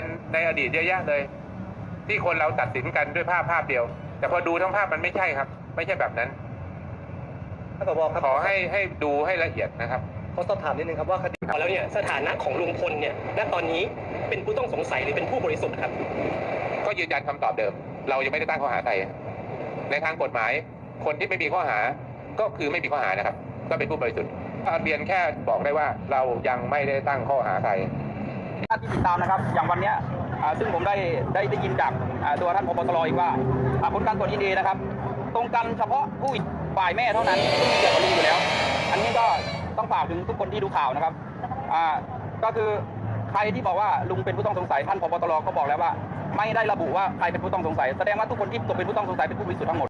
นในอดีตเยอะแยะเลย ที่คนเราตัดสินกันด้วยภาพภาพเดียว แต่พอดูทั้งภาพมันไม่ใช่ครับ ไม่ใช่แบบนั้นท่านผบครับขอให้ให้ดูให้ละเอียดนะครับขอสอบถามนิดนึงครับว่าคดีแล้วเนี่ยสถานะของลุงพลเนี่ยณตอนนี้เป็นผู้ต้องสงสัยหรือเป็นผู้บริสุทธิ์ครับ ก็ยืนยันคำตอบเดิม เรายังไม่ได้ตั้งข้อหาใครในทางกฎหมาย คนที่ไม่มีข้อหาก็คือไม่มีข้อหานะครับ ก็เป็นผู้บริสุทธิ์เรียนแค่บอกได้ว่าเรายังไม่ได้ตั้งข้อหาใคร ท่านที่ติดตามนะครับ อย่างวันนี้ซึ่งผมได้ได้ได้ยินจากตัวท่านพบตรอีกว่าผลการตรวจดีเนะครับ ตรงกันเฉพาะผู้ฝ่ายแม่เท่านั้นซึ่มีเกี่ยวกับลุงอยู่แล้ว อันนี้ก็ต้องฝากถึงทุกคนที่ดูข่าวนะครับก็คือใครที่บอกว่าลุงเป็นผู้ต้องสงสัยท่านพบตรก็บอกแล้วว่า ไม่ได้ระบุว่าใครเป็นผู้ต้องสงสัย แสดงว่าทุกคนที่ตกเป็นผู้ต้องสงสัยเป็นผู้บริสุทธิ์ทั้งหมด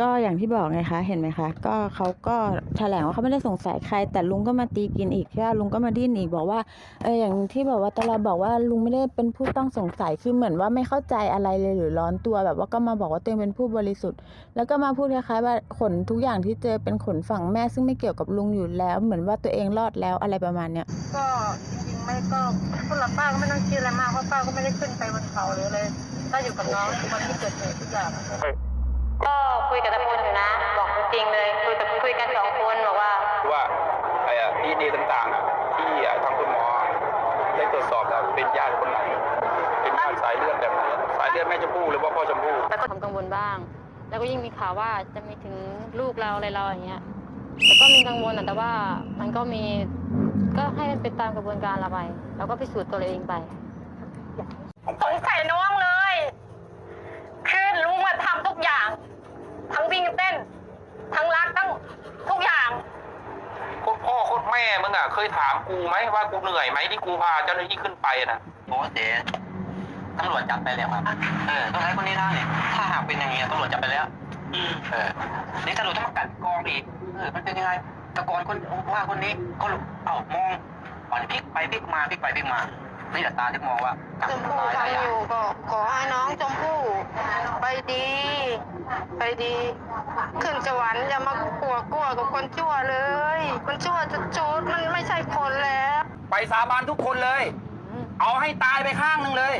ก็อย่างที่บอกไงคะเห็นไหมคะ ก็เขาก็แถลงว่าเขาไม่ได้สงสัยใคร แต่ลุงก็มาตีกินอีกใช่ลุงก็มาดิ้นอีกบอกว่าเอออย่างที่บอกว่าตลอดบอกว่าลุงไม่ได้เป็นผู้ต้องสงสัยคือเหมือนว่าไม่เข้าใจอะไรเลยหรือร้อนตัวแบบว่าก็มาบอกว่าตัวเองเป็นผู้บริสุทธิ์ แล้วก็มาพูดคล้ายๆว่าขนทุกอย่างที่เจอเป็นขนฝั่งแม่ ซึ่งไม่เกี่ยวกับลุงอยู่แล้ว เหมือนว่าตัวเองรอดแล้วอะไรประมาณเนี้ยก็จริงๆไม่ก็พวกเราป้าก็ไม่ต้องคิดอะไรมากเพราะป้าก็ไม่ได้ขึ้นไปบนเขาหรืออะไรป้าอยู่กับน้องวันที่เกิดเหตุทุกอย่าง ยกับตะพลอยู่นะ บอกจริงๆเลยคุยกับคุยกันสองคนบอกว่าว่าไอ้ดีดีต่างๆอะที่อะทางคุณหมอได้ตรวจสอบแล้วเป็นญาติคนไหน เป็นญาติสายเลือดแบบไหนสายเลือดแม่ชมพู่หรือว่าพ่อชมพู่แล้วก็ทำกังวลบ้าง แล้วก็ยิ่งมีข่าวว่าจะมีถึงลูกเราอะไรเราอย่างเงี้ยแต่ก็มีกังวลอะแต่ว่ามันก็มีก็ให้มันเป็นตามกระบวนการเราไปแล้วก็พิสูจน์ตัวเราเองไปสงสัยน้องเลย คือลุงมาทำทุกอย่าง ทั้งวิ่งเต้น ทั้งรักทั้งทุกอย่าง โคตรพ่อโคตรแม่มึง อะ เคยถามกูไหมว่ากูเหนื่อยไหมที่กูพาเจ้าหน้าที่ขึ้นไปนะโอ้เจ๊ตำรวจจับไปแล้วครับเออต้องใช้คนนี้ได้ถ้าหากเป็นอย่างนี้ตำรวจจับไปแล้วเออนี่ตำรวจต้องมากัดกรองอีกเออมันเป็นยังไงแต่ก่อนคนว่าคนนี้ก็เอ้ามองวันพลิกไปพลิกมาพลิกไปพลิกมานี่แหละตาที่มองว่าชมพู่ทำอยู่ก็ขอให้น้องชมพู่ไปดี ไปดี ขึ้นสวรรค์อย่ามากลัวกลัวกับคนชั่วเลยคนชั่วจะจูดมันไม่ใช่คนแล้ว ไปสาบานทุกคนเลย เอาให้ตายไปข้างหนึ่งเลย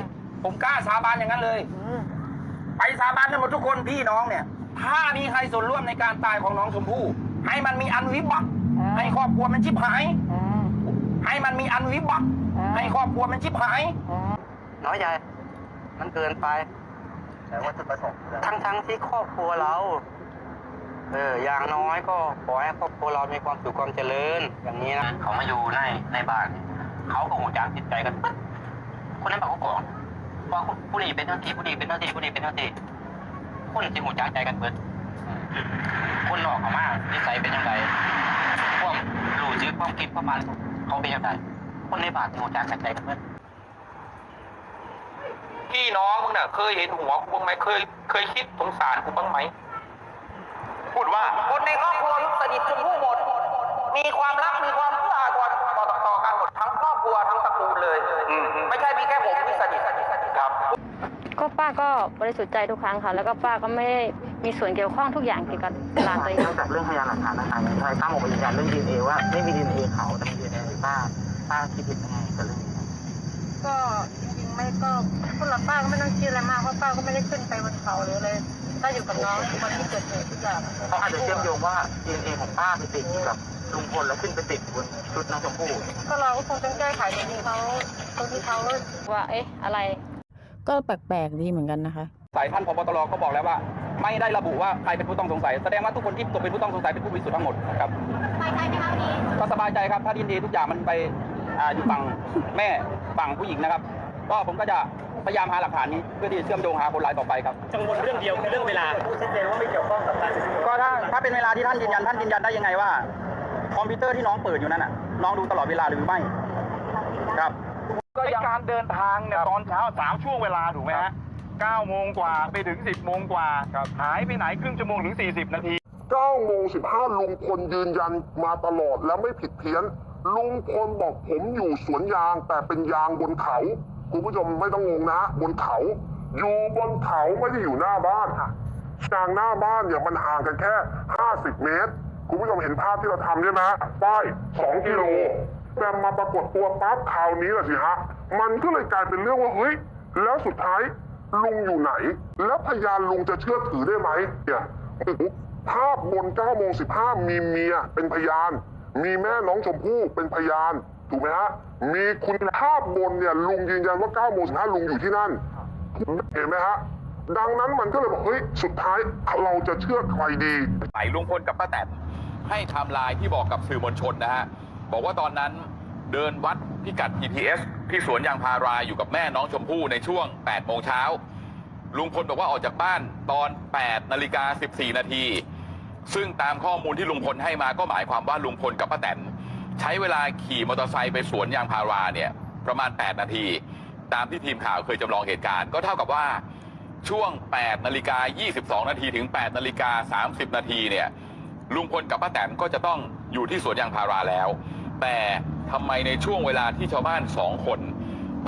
ผมกล้าสาบานอย่างนั้นเลย ไปสาบานกันหมดทุกคนพี่น้องเนี่ย ถ้ามีใครส่วนร่วมในการตายของน้องชมพู่ให้มันมีอันวิบัติให้ครอบครัวมันชิบหาย ให้มันมีอันวิบัติให้ครอบครัวมันชิบหาย น้อยใจมันเกินไป แต่ว่าจุดประสงค์ทั้งทั้งๆที่ครอบครัวเรา เออ อย่างน้อยก็ขอให้ครอบครัวเรามีความสุขความเจริญ อย่างนี้นะ เขามาอยู่ในในบ้าน เขาก็หัวจางจิตใจกันปึ๊บคนนั้นบอกเขาก่อนว่าผู้นี้เป็นหน้าที่ผู้นี้เป็นหน้าที่ผู้นี้เป็นหน้าที่คนที่หัวจางใจกันเบิดคนนอกเขามากนิสัยเป็นยังไงความรู้สึกความคิดความานเขาเป็นยังไงคนในบ้านที่หัวจางใจกันเบิด พี่น้องมึงน่ะ เคยเห็นหัวกูบ้างไหมเคย เคยคิดสงสารกูบ้างไหมพูดว่าคนในครอบครัวสนิทชมพู่หมด มีความรักมีความเอื้ออาทรต่อต่อต่อกันหมดทั้งครอบครัวทั้งตระกูลเลยไม่ใช่มีแค่ผมที่สนิทครับ ก็ป้าก็บริสุทธิ์ใจทุกครั้งค่ะ แล้วก็ป้าก็ไม่ได้มีส่วนเกี่ยวข้องทุกอย่างเกี่ยวกับหลานตัวเองนอกจากเรื่องพยานหลักฐานต่างๆทนายตั้มออกมายืนยันเรื่องดีเอว่าไม่มีดีเอเขาแต่มีดีเอป้าป้าคิดเห็นยังไงกับเรื่องนี้ก็จริงๆ ไม่ก็พวกเราป้าก็ไม่ต้องคิดอะไรมากเพราะป้าก็ไม่ได้ขึ้นไปบนเขาหรืออะไรป้าอยู่กับน้องวันที่เกิดเหตุทุกอย่างเขาอาจจะเชื่อมโยงว่าดีเอของป้าไปติดอยู่กับลุงพลแล้วขึ้นไปติดบนชุดน้องชมพู่ก็เราก็คงต้องแก้ไขตรงที่เขาตรงที่เขาว่าเอ๊ะอะไร ก็แปลกๆดีเหมือนกันนะคะสายท่านพบตรก็บอกแล้วว่า ไม่ได้ระบุว่าใครเป็นผู้ต้องสงสัย แสดงว่าทุกคนที่ตกเป็นผู้ต้องสงสัยเป็นผู้บริสุทธิ์ทั้งหมดครับก็สบายใจครับถ้าดินดีทุกอย่างมันไปอ่าอยู่ฝั่งแม่ฝั่งผู้หญิงนะครับ ก็ผมก็จะพยายามหาหลักฐานนี้เพื่อที่จะเชื่อมโยงหาคนร้ายต่อไปครับ กังวลเรื่องเดียวคือเรื่องเวลาชัดเจนว่าไม่เกี่ยวข้องกับการเสียชีวิตก็ถ้าถ้าเป็นเวลาที่ท่านยืนยันท่านยืนยันได้ยังไงว่า คอมพิวเตอร์ที่น้องเปิดอยู่นั่นน่ะน้องดูตลอดเวลาหรือไม่ครับ ก็การเดินทางเนี่ยตอนเช้าสามช่วงเวลาถูกไหมฮะ9โมงกว่าไปถึง 10โมงกว่าหายไปไหนครึ่งชั่วโมงถึง 40 นาที9โมง15ลุงพลยืนยันมาตลอดและไม่ผิดเพี้ยนลุงพลบอกผมอยู่สวนยางแต่เป็นยางบนเขา คุณผู้ชมไม่ต้องงงนะ บนเขา อยู่บนเขาไม่ได้อยู่หน้าบ้านยางหน้าบ้านเนี่ยมันห่างกันแค่ 50 เมตร คุณผู้ชมเห็นภาพที่เราทำใช่ไหมป้าย2กิโลแต่มาปรากฏตัวปั๊บคราวนี้แหละสิฮะ มันก็เลยกลายเป็นเรื่องว่าเฮ้ย แล้วสุดท้ายลุงอยู่ไหน แล้วพยานลุงจะเชื่อถือได้ไหมเนี่ยภาพบน9โมง15 มีเมียเป็นพยาน มีแม่น้องชมพู่เป็นพยาน ถูกไหมฮะ มีคุณภาพบนเนี่ยลุงยืนยันว่า9โมง15ลุงอยู่ที่นั่น เห็นไหมฮะ ดังนั้นมันก็เลยบอกเฮ้ยสุดท้ายเราจะเชื่อใครดี ไหนลุงพลกับป้าแตนให้ไทม์ไลน์ที่บอกกับสื่อมวลชนนะฮะ บอกว่าตอนนั้นเดินวัดพิกัด GPS ที่สวนยางพาราอยู่กับแม่น้องชมพู่ในช่วง8โมงเช้าลุงพลบอกว่าออกจากบ้านตอน8นาฬิกา14นาทีซึ่งตามข้อมูลที่ลุงพลให้มาก็หมายความว่าลุงพลกับป้าแตน ใช้เวลาขี่มอเตอร์ไซค์ไปสวนยางพาราเนี่ยประมาณ 8 นาที ตามที่ทีมข่าวเคยจำลองเหตุการณ์ ก็เท่ากับว่าช่วง 8 นาฬิกา 22 นาทีถึง 8 นาฬิกา 30 นาทีเนี่ยลุงพลกับป้าแตนก็จะต้องอยู่ที่สวนยางพาราแล้ว แต่ทำไมในช่วงเวลาที่ชาวบ้านสองคน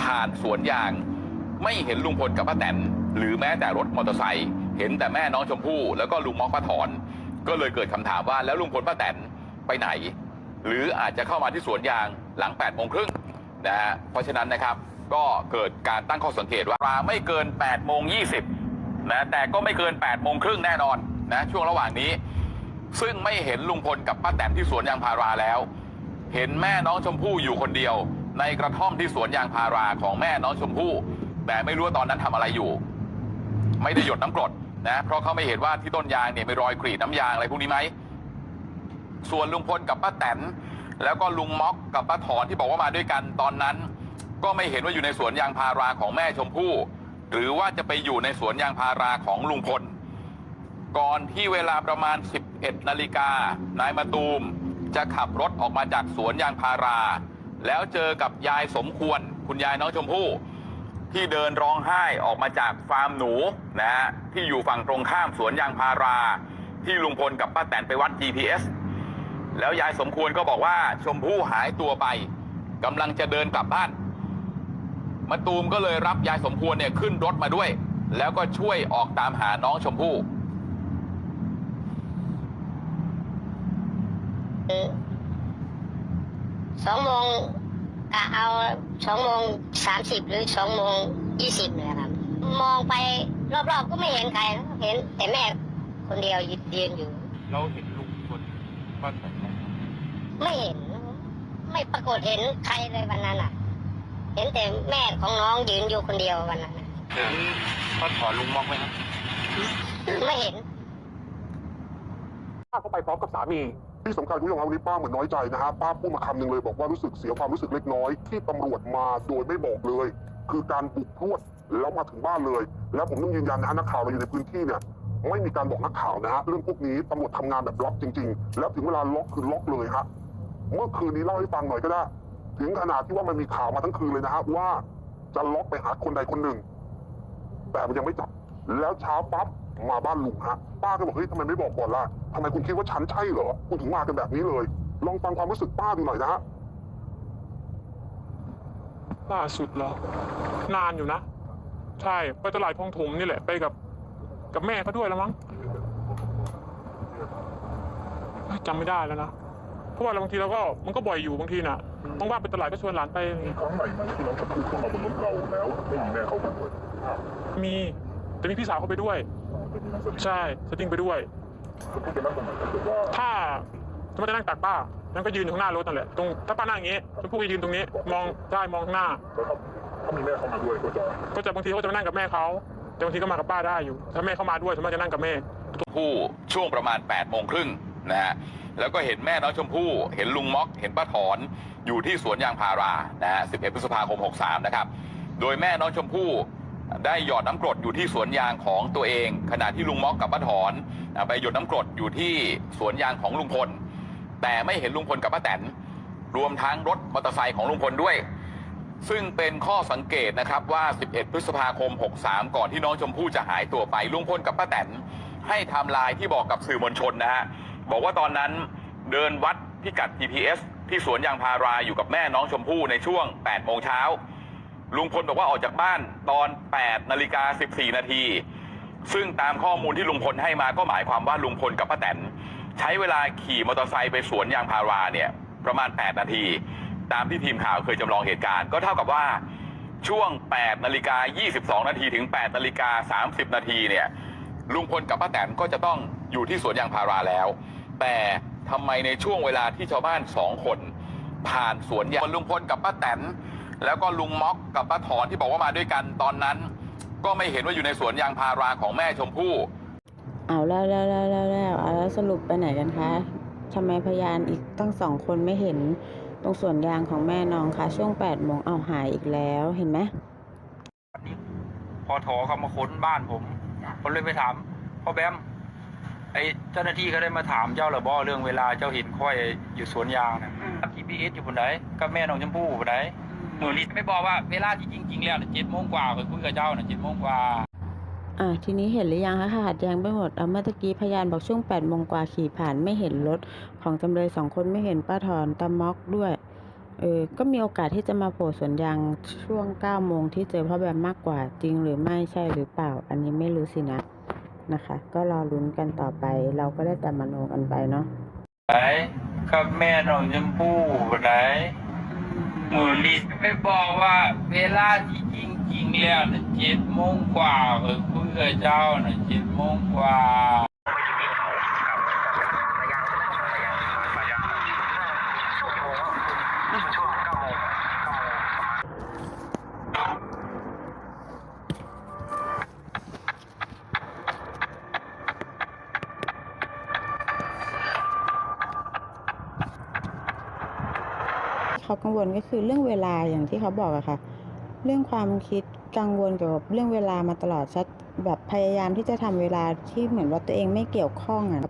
ผ่านสวนยาง ไม่เห็นลุงพลกับป้าแตนหรือแม้แต่รถมอเตอร์ไซค์เห็นแต่แม่น้องชมพู่แล้วก็ลุงม็อกป้าถอน ก็เลยเกิดคำถามว่าแล้วลุงพลป้าแตนไปไหน หรืออาจจะเข้ามาที่สวนยางหลัง8โมงครึ่งนะฮะเพราะฉะนั้นนะครับก็เกิดการตั้งข้อสังเกตว่าราไม่เกิน8โมง20นะแต่ก็ไม่เกิน8โมงครึ่งแน่นอนนะช่วงระหว่างนี้ ซึ่งไม่เห็นลุงพลกับป้าแตนที่สวนยางพาราแล้ว เห็นแม่น้องชมพู่อยู่คนเดียว ในกระท่อมที่สวนยางพาราของแม่น้องชมพู่ แต่ไม่รู้ว่าตอนนั้นทำอะไรอยู่ ไม่ได้หยดน้ำกรดนะเพราะเขาไม่เห็นว่าที่ต้นยางเนี่ยมีรอยกรีดน้ำยางอะไรพวกนี้ไหม ส่วนลุงพลกับป้าแตนแล้วก็ลุงม็อกกับป้าถอนที่บอกว่ามาด้วยกันตอนนั้น ก็ไม่เห็นว่าอยู่ในสวนยางพาราของแม่ชมพู่ หรือว่าจะไปอยู่ในสวนยางพาราของลุงพล ก่อนที่เวลาประมาณ 11นาฬิกานายมาตูม จะขับรถออกมาจากสวนยางพารา แล้วเจอกับยายสมควร คุณยายน้องชมพู่ ที่เดินร้องไห้ออกมาจากฟาร์มหนูนะฮะที่อยู่ฝั่งตรงข้ามสวนยางพารา ที่ลุงพลกับป้าแตนไปวัด GPS แล้วยายสมควรก็บอกว่าชมพู่หายตัวไปกำลังจะเดินกลับบ้านมาตูมก็เลยรับยายสมควรเนี่ยขึ้นรถมาด้วย แล้วก็ช่วยออกตามหาน้องชมพู่สองโมงกะเอาสองโมงสามสิบหรือสองโมงยี่สิบเนี่ยครับ มองไปรอบๆก็ไม่เห็นใครนะเห็นแต่แม่คนเดียวยืนอยู่ เราเห็นลุงพลป้าแตน ไม่เห็น ไม่ปรากฏเห็นใครเลยวันนั้นอะ เห็นแต่แม่ของน้องยืนอยู่คนเดียววันนั้นน่ะเห็นป้าถอนลุงม็อกไหมครับไม่เห็น ป้าก็ไปพร้อมกับสามี ที่สำคัญคุณผู้ชมครับวันนี้ป้าเหมือนน้อยใจนะฮะป้าพูดมาคำหนึ่งเลยบอกว่ารู้สึกเสียความรู้สึกเล็กน้อย ที่ตำรวจมาโดยไม่บอกเลย คือการบุกพรวดแล้วมาถึงบ้านเลย แล้วผมต้องยืนยันนะฮะนักข่าวเราอยู่ในพื้นที่เนี่ยไม่มีการบอกนักข่าวนะฮะเรื่องพวกนี้ตำรวจทำงานแบบล็อกจริง ๆ แล้วถึงเวลาล็อกคือล็อกเลยฮะ เมื่อคืนนี้เล่าให้ฟังหน่อยก็ได้ ถึงขนาดที่ว่ามันมีข่าวมาทั้งคืนเลยนะฮะว่าจะล็อกไปหาคนใดคนหนึ่ง แต่มันยังไม่จับ แล้วเช้าปั๊บมาบ้านลุงฮะป้าก็บอกเฮ้ยทำไมไม่บอกก่อนล่ะทำไมคุณคิดว่าฉันใช่เหรอคุณถึงมากันแบบนี้เลย ลองฟังความรู้สึกป้าดูหน่อยนะฮะล่าสุดเหรอนานอยู่นะ ใช่ไปตลาดคลองถมนี่แหละไปกับกับแม่เขาด้วยแล้วมั้งจำไม่ได้แล้วนะ ราะว่าเราบางทีเราก็มันก็บ่อยอยู่บางทีน่ะบางบ้านไปตลาดก็ชวนหลานไปครั้งไหนไหมที่น้องชมพู่เข้ามาบนรถเราแล้วไม่มีแม่เขาไปด้วยมีแต่มีพี่สาวเขาไปด้วย ใช่สติ้งไปด้วยชมพู่จะนั่งตรงไหนถ้าเกิดว่าถ้าสมมติจะนั่งตักป้านั่นก็ยืนอยู่ข้างหน้ารถนั่นแหละตรงถ้าป้านั่งอย่างงี้ชมพู่ก็ยืนตรงนี้ มองได้มองข้างหน้าแล้วถ้าถ้ามีแม่เข้ามาด้วยก็จะก็จะบางทีเขาจะมานั่งกับแม่เขาแต่บางทีก็มากับป้าได้อยู่ ถ้าแม่เขามาด้วยสมมติจะนั่งกับแม่ผู้ช่วงประมาณ8โมงครึ่งนะฮะ แล้วก็เห็นแม่น้องชมพู่ เห็นลุงม็อก เห็นป้าถอน อยู่ที่สวนยางพารา นะฮะ 11 พฤษภาคม 63 นะครับ โดยแม่น้องชมพู่ได้หยอดน้ำกรดอยู่ที่สวนยางของตัวเอง ขณะที่ลุงม็อกกับป้าถอน ไปหยดน้ำกรดอยู่ที่สวนยางของลุงพล แต่ไม่เห็นลุงพลกับป้าแตน รวมทั้งรถมอเตอร์ไซค์ของลุงพลด้วย ซึ่งเป็นข้อสังเกตนะครับว่า 11 พฤษภาคม 63 ก่อนที่น้องชมพู่จะหายตัวไปลุงพลกับป้าแตนให้ทม์ไลน์ที่บอกกับสื่อมวลชนนะฮะ บอกว่าตอนนั้นเดินวัดพิกัด GPS ที่สวนยางพาราอยู่กับแม่น้องชมพู่ในช่วง8โมงเช้าลุงพลบอกว่าออกจากบ้านตอน8นาฬิกา14นาทีซึ่งตามข้อมูลที่ลุงพลให้มาก็หมายความว่าลุงพลกับป้าแตนใช้เวลาขี่มอเตอร์ไซค์ไปสวนยางพาราเนี่ยประมาณ 8 นาที ตามที่ทีมข่าวเคยจำลองเหตุการณ์ ก็เท่ากับว่าช่วง 8 นาฬิกา 22 นาทีถึง 8 นาฬิกา 30 นาทีเนี่ยลุงพลกับป้าแตนก็จะต้องอยู่ที่สวนยางพาราแล้ว แต่ทำไมในช่วงเวลาที่ชาวบ้านสองคน ผ่านสวนยางลุงพลกับป้าแตนแล้วก็ลุงม็อกกับป้าถอนที่บอกว่ามาด้วยกันตอนนั้น ก็ไม่เห็นว่าอยู่ในสวนยางพาราของแม่ชมพู่เอาแล้วแล้วแล้วแล้วแล้วเอาแล้วสรุปไปไหนกันคะทำไมพยานอีกตั้งสองคนไม่เห็นตรงสวนยางของแม่น้องคะช่วงแปดโมงเอาหายอีกแล้วเห็นไหมพอถอเขามาค้นบ้านผมผมเลยไปถามพ่อแบม ไอ้เจ้าหน้าที่ก็ได้มาถามเจ้าเหรอบ่เรื่องเวลาเจ้าเห็นค่อยอยู่สวนยางนะ GPS อยู่บนไหนกับแม่น้องชมพู่บนไหนมือนี้ไม่บอกว่าเวลาที่จริง ๆ แล้วเจ็ดโมงกว่าเคยคุยกับเจ้าน่ะเจ็ดโมงกว่าอะทีนี้เห็นหรือยังคะขาดแย้งไปหมดเอาเมื่อตะกี้พยานบอกช่วงแปดโมงกว่าขี่ผ่านไม่เห็นรถของจำเลยสองคนไม่เห็นป้าถอนตาม็อกด้วยเออก็มีโอกาสที่จะมาโผล่สวนยางช่วงเก้าโมงที่เจอพ่อแบมมากกว่าจริงหรือไม่ใช่หรือเปล่า อันนี้ไม่รู้สินะ นะคะ ก็รอลุ้นกันต่อไป เราก็ได้แต่มโนกันไปเนาะไหนกับแม่น้องชมพู่ไหนมือนี้ไม่บอกว่า เวลาที่จริงๆแล้วน่ะเจ็ดโมงกว่าเออคุยกับเจ้าน่ะเจ็ดโมงกว่า เขากังวลก็คือเรื่องเวลาอย่างที่เขาบอกอะค่ะ เรื่องความคิดกังวลเกี่ยวกับเรื่องเวลามาตลอดชัดแบบพยายามที่จะทำเวลาที่เหมือนว่าตัวเองไม่เกี่ยวข้องอะ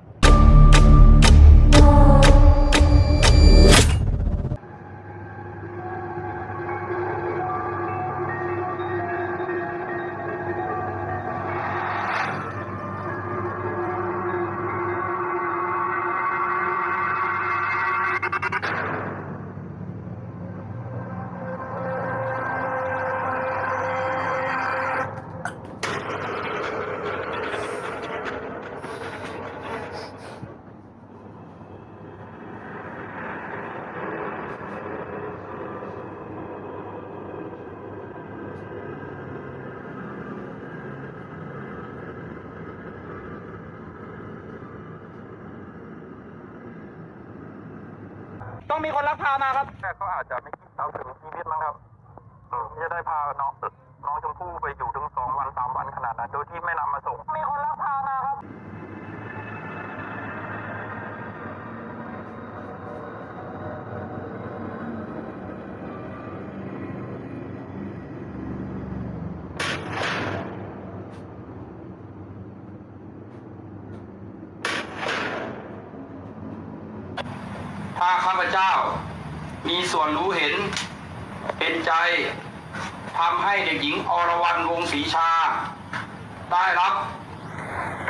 ต้องมีคนรักพามาครับเขาอาจจะไม่คิดเอาถึงชีวิตมั้งครับจะได้พาน้องน้องชมพู่ไปอยู่ถึงสองวันสามวันขนาดนั้น โดยที่ไม่นำมาส่ง มีคนรักพามาครับ ถ้าข้าพเจ้า มีส่วนรู้เห็น เป็นใจทำให้เด็กหญิงอรวรรณวงศรีชา ได้รับ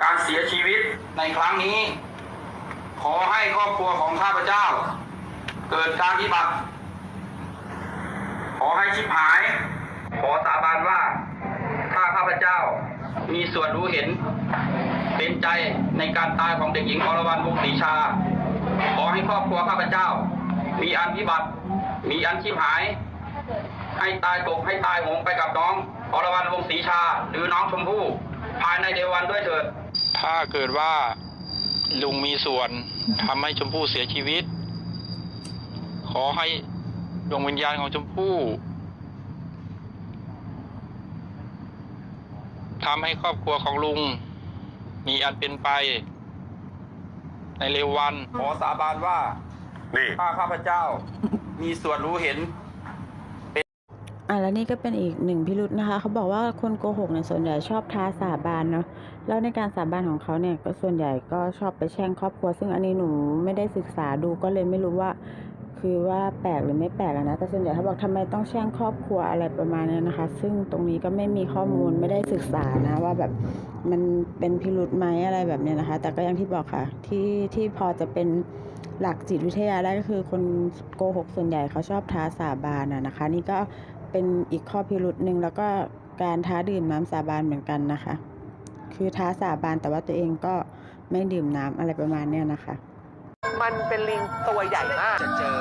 การเสียชีวิตในครั้งนี้ ขอให้ครอบครัวของข้าพเจ้า เกิดการพิบัติ ขอให้ชิบหาย ขอสาบานว่า ถ้าข้าพเจ้ามีส่วนรู้เห็น เป็นใจในการตายของเด็กหญิงอรวรรณวงศรีชา ครอบครัวข้าพเจ้า มีอันพิบัติ มีอันชิบหาย ให้ตายตกให้ตายหงไปกับน้องอรวรรณวงศรีชา หรือน้องชมพู่ภายในเดวันด้วยเถิด ถ้าเกิดว่าลุงมีส่วนทำให้ชมพู่เสียชีวิต ขอให้ดวงวิญญาณของชมพู่ทำให้ครอบครัวของลุง มีอันเป็นไป ในเร็ววันขอสาบานว่านี่ถ้าข้าพเจ้า มีส่วนรู้เห็นอะแล้วนี่ก็เป็นอีกหนึ่งพิรุษนะคะ เขาบอกว่าคนโกหกเนี่ยส่วนใหญ่ชอบท้าสาบานเนาะแล้วในการสาบานของเขาเนี่ยก็ส่วนใหญ่ก็ชอบไปแช่งครอบครัว ซึ่งอันนี้หนูไม่ได้ศึกษาดูก็เลยไม่รู้ว่า คือว่าแปลกหรือไม่แปลกนะแต่ส่วนใหญ่เขาบอกทำไมต้องแช่งครอบครัวอะไรประมาณนี้นะคะ ซึ่งตรงนี้ก็ไม่มีข้อมูลไม่ได้ศึกษานะว่าแบบมันเป็นพิรุษไหมอะไรแบบนี้นะคะ แต่ก็อย่างที่บอกค่ะที่ที่พอจะเป็นหลักจิตวิทยาได้ก็คือคนโกหกส่วนใหญ่เขาชอบท้าสาบานอะนะคะ นี่ก็เป็นอีกข้อพิรุษหนึ่งแล้วก็การท้าดื่มน้ำสาบานเหมือนกันนะคะ คือท้าสาบานแต่ว่าตัวเองก็ไม่ดื่มน้ำอะไรประมาณนี้นะคะ มันเป็นลิงตัวใหญ่มาก จะเจอ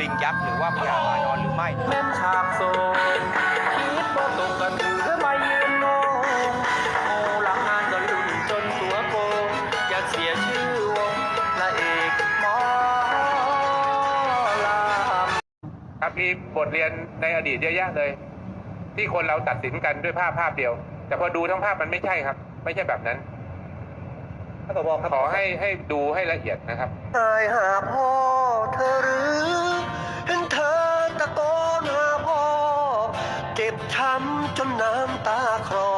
ลิงยักษ์หรือว่าพญาวานอนหรือไม่แม่นฉากโซคิดบ่าตกกันถือไมายืนงงโมหลังงานก็ลุ่นจนตัวโกงอยากเสียชื่อวงพระเอกหมอลำครับมีบทเรียนในอดีตเยอะแยะเลย ที่คนเราตัดสินกันด้วยภาพภาพเดียว แต่พอดูทั้งภาพมันไม่ใช่ครับ ไม่ใช่แบบนั้น ท่านผบครับขอให้ให้ดูให้ละเอียดนะครับตายหาพ่อเธอหรือเห็นเธอตะโกนหาพ่อ เจ็บช้ำจนน้ำตาคลอ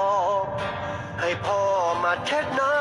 ให้พ่อมาเช็ดน้ำ